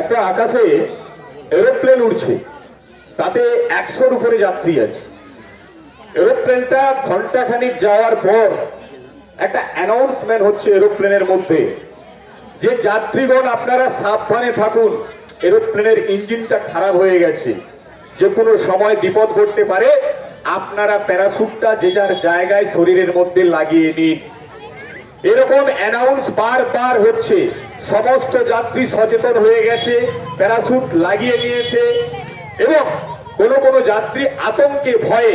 একটা আকাশে এরোপ্লেন উড়ছে, তাতে একশোর উপরে যাত্রী আছে। এরোপ্লেনটা ঘন্টাখানিক যাওয়ার পর একটা অ্যানাউন্সমেন্ট হচ্ছে এরোপ্লেনের মধ্যে যে যাত্রীগণ আপনারা সাবধানে থাকুন, এরোপ্লেনের ইঞ্জিনটা খারাপ হয়ে গেছে। যে কোনো সময় বিপদ ঘটতে পারে, আপনারা প্যারাসুটটা যে যার জায়গায় শরীরের মধ্যে লাগিয়ে নিন। এরকম অ্যানাউন্স বারবার হচ্ছে। সমস্ত যাত্রী সচেতন হয়ে গেছে, প্যারাসুট লাগিয়ে নিয়েছে এবং কোনো কোনো যাত্রী আতঙ্কে, ভয়ে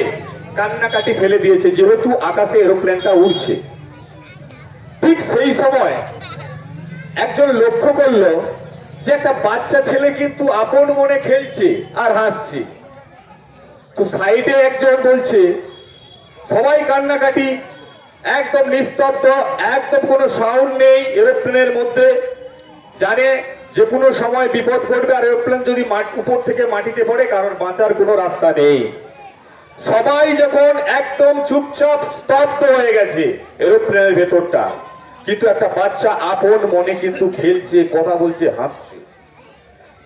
কান্নাকাটি ফেলে দিয়েছে, যেহেতু আকাশে এরোপ্লেনটা উড়ছে। ঠিক সেই সময় একজন লক্ষ্য করল যে একটা বাচ্চা ছেলে কিন্তু আপন মনে খেলছে আর হাসছে। তো সাইডে একজন বলছে, সবাই কান্নাকাটি, একদম নিস্তব্ধ, একদম কোনো সাউন্ড নেই এরোপ্লেনের মধ্যে। জানে যে কোনো সময় বিপদ ঘটবে আর এরোপ্লেন যদি উপর থেকে মাটিতে পড়ে, কারণ বাঁচার কোনো রাস্তা নেই। সবাই যখন একদম চুপচাপ স্তব্ধ হয়ে গেছে এরোপ্লেনের ভেতরটা, কিন্তু একটা বাচ্চা আপন মনে কিন্তু খেলছে, কথা বলছে, হাসছে।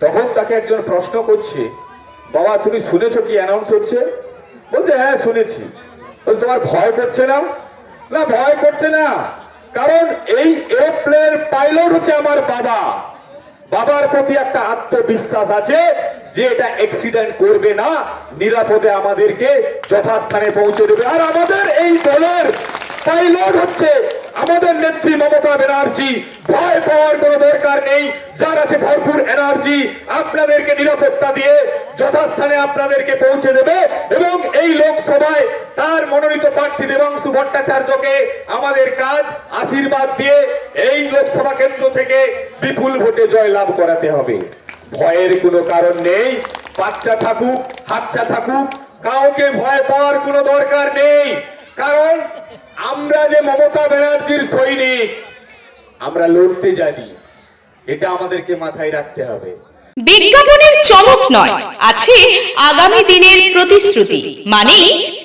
তখন তাকে একজন প্রশ্ন করছে, বাবা, তুমি শুনেছো কি অ্যানাউন্স হচ্ছে? বলছে হ্যাঁ শুনেছি। তোমার ভয় করছে না? না, ভয় করছে না। কারণ এই এরোপ্লেনের পাইলট হচ্ছে আমার বাবা। বাবার প্রতি একটা আত্মবিশ্বাস আছে যে এটা অ্যাক্সিডেন্ট করবে না, নিরাপদে আমাদেরকে যথাস্থানে পৌঁছে দেবে। আর আমাদের এই দলের পাইলট হচ্ছে আমাদের নেত্রী মমতা ব্যানার্জি। ভয় পাওয়ার কোনো দরকার নেই, যার আছে ভরপুর এনার্জি আপনাদেরকে নিরাপত্তা দিয়ে যথাস্থানে আপনাদেরকে পৌঁছে দেবে। এবং এই লোকসভায় মনোনীত প্রার্থী দেবাংশু ভট্টাচার্যকে আমাদের কাজ আশীর্বাদ দিয়ে এই লোকসভা কেন্দ্র থেকে বিপুল ভোটে জয়লাভ করাতে হবে। ভয়ের কোনো কারণ নেই, বাচ্চা থাকুক হাচ্চা থাকুক, কাউকে ভয় পাওয়ার কোনো দরকার নেই। কারণ আমরা যে মমতা ব্যানার্জির সৈনিক, আমরা লড়তে জানি, এটা আমাদেরকে মাথায় রাখতে হবে। বিজ্ঞাপনের চমক নয়, আছে আগামী দিনের প্রতিশ্রুতি মানে